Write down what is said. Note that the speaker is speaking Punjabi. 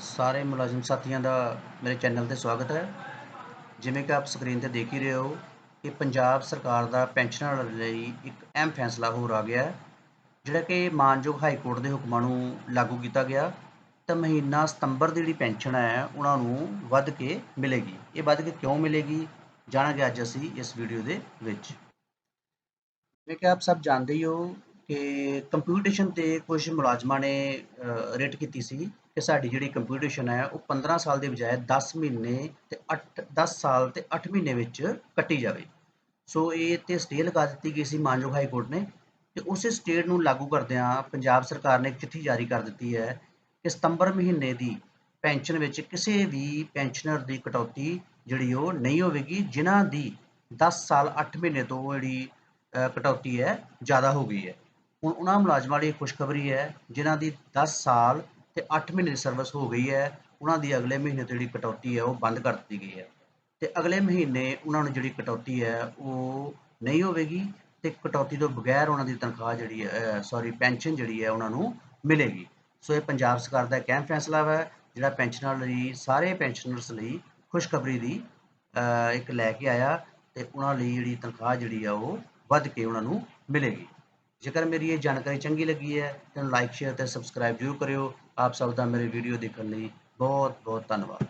ਸਾਰੇ ਮੁਲਾਜ਼ਮ ਸਾਥੀਆਂ ਦਾ ਮੇਰੇ ਚੈਨਲ ਤੇ ਸਵਾਗਤ ਹੈ। ਜਿਵੇਂ ਕਿ ਆਪ ਸਕਰੀਨ ਤੇ ਦੇਖ ਹੀ ਰਹੇ ਹੋ ਕਿ ਪੰਜਾਬ ਸਰਕਾਰ ਦਾ ਪੈਨਸ਼ਨਰ ਲਈ ਇੱਕ ਅਹਿਮ ਫੈਸਲਾ ਹੋਰ ਆ ਗਿਆ ਹੈ, ਜਿਹੜਾ ਕਿ ਮਾਨਯੋਗ ਹਾਈ ਕੋਰਟ ਦੇ ਹੁਕਮਾਂ ਨੂੰ ਲਾਗੂ ਕੀਤਾ ਗਿਆ। ਤਾਂ ਮਹੀਨਾ ਸਤੰਬਰ ਦੀ ਜਿਹੜੀ ਪੈਨਸ਼ਨ ਹੈ, ਉਹਨਾਂ ਨੂੰ ਵੱਧ ਕੇ ਮਿਲੇਗੀ। ਇਹ ਵੱਧ ਕੇ ਕਿਉਂ ਮਿਲੇਗੀ, ਜਾਣਾਂਗੇ ਅੱਜ ਅਸੀਂ ਇਸ ਵੀਡੀਓ ਦੇ ਵਿੱਚ। ਜਿਵੇਂ ਕਿ ਆਪ ਸਭ ਜਾਣਦੇ ਹੀ ਹੋ ਕਿ ਕੰਪਿਊਟੇਸ਼ਨ ਤੇ ਕੁਝ ਮੁਲਾਜ਼ਮਾਂ ਨੇ ਰੇਟ ਕੀਤੀ ਸੀ। ਕਿ ਸਾਡੀ ਜਿਹੜੀ ਕੰਪਿਊਟੇਸ਼ਨ ਹੈ ਉਹ 15 ਸਾਲ ਦੇ ਬਜਾਏ 10 ਮਹੀਨੇ ਤੇ 8 10 ਸਾਲ ਤੇ 8 ਮਹੀਨੇ ਵਿੱਚ ਕੱਟੀ ਜਾਵੇ। ਸੋ ਇਹ ਤੇ ਸਟੇ ਲਗਾ ਦਿੱਤੀ ਗਈ ਸੀ ਮਾਨਯੋਗ ਹਾਈ ਕੋਰਟ ਨੇ ਤੇ ਉਸੇ ਸਟੇਟ ਨੂੰ ਲਾਗੂ ਕਰਦਿਆਂ ਪੰਜਾਬ ਸਰਕਾਰ ਨੇ ਇੱਕ ਚਿੱਠੀ ਜਾਰੀ ਕਰ ਦਿੱਤੀ ਹੈ ਕਿ ਸਤੰਬਰ ਮਹੀਨੇ ਦੀ ਪੈਨਸ਼ਨ ਵਿੱਚ ਕਿਸੇ ਵੀ ਪੈਨਸ਼ਨਰ ਦੀ ਕਟੌਤੀ ਜਿਹੜੀ ਉਹ ਨਹੀਂ ਹੋਵੇਗੀ, ਜਿਨ੍ਹਾਂ ਦੀ 10 ਸਾਲ 8 ਮਹੀਨੇ ਤੋਂ ਜਿਹੜੀ ਕਟੌਤੀ ਹੈ, ਜ਼ਿਆਦਾ ਹੋ ਗਈ ਹੈ। ਹੁਣ ਉਹਨਾਂ ਮੁਲਾਜ਼ਮਾਂ ਲਈ ਖੁਸ਼ਖਬਰੀ ਹੈ, ਜਿਨ੍ਹਾਂ ਦੀ 10 ਸਾਲ ਤੇ 8 ਮਹੀਨੇ ਦੀ ਸਰਵਿਸ ਹੋ ਗਈ ਹੈ। ਉਹਨਾਂ ਦੀ ਅਗਲੇ ਮਹੀਨੇ ਤੋਂ ਜਿਹੜੀ ਕਟੌਤੀ ਹੈ, ਉਹ ਬੰਦ ਕਰ ਦਿੱਤੀ ਗਈ ਹੈ। ਤੇ ਅਗਲੇ ਮਹੀਨੇ ਉਹਨਾਂ ਨੂੰ ਜਿਹੜੀ ਕਟੌਤੀ ਹੈ, ਉਹ ਨਹੀਂ ਹੋਵੇਗੀ ਤੇ ਕਟੌਤੀ ਤੋਂ ਬਗੈਰ ਉਹਨਾਂ ਦੀ ਤਨਖਾਹ ਜਿਹੜੀ ਹੈ ਸੌਰੀ ਪੈਨਸ਼ਨ ਜਿਹੜੀ ਹੈ, ਉਹਨਾਂ ਨੂੰ ਮਿਲੇਗੀ। ਸੋ ਇਹ ਪੰਜਾਬ ਸਰਕਾਰ ਦਾ ਇੱਕ ਅਹਿਮ ਫੈਸਲਾ ਹੈ ਜਿਹੜਾ ਪੈਨਸ਼ਨਰ ਲਈ, ਸਾਰੇ ਪੈਨਸ਼ਨਰਸ ਲਈ ਖੁਸ਼ਖਬਰੀ ਦੀ ਇੱਕ ਲੈ ਕੇ ਆਇਆ ਤੇ ਉਹਨਾਂ ਲਈ ਜਿਹੜੀ ਤਨਖਾਹ ਜਿਹੜੀ ਆ, ਉਹ ਵੱਧ ਕੇ ਉਹਨਾਂ ਨੂੰ ਮਿਲੇਗੀ। ਜੇਕਰ ਮੇਰੀ ਇਹ ਜਾਣਕਾਰੀ ਚੰਗੀ ਲੱਗੀ ਹੈ, ਤਾਂ ਲਾਈਕ ਸ਼ੇਅਰ ਤੇ ਸਬਸਕ੍ਰਾਈਬ ਜ਼ਰੂਰ ਕਰਿਓ। ਆਪ ਸਭ ਦਾ ਮੇਰੇ ਵੀਡੀਓ ਦੇਖਣ ਲਈ ਬਹੁਤ ਬਹੁਤ ਧੰਨਵਾਦ।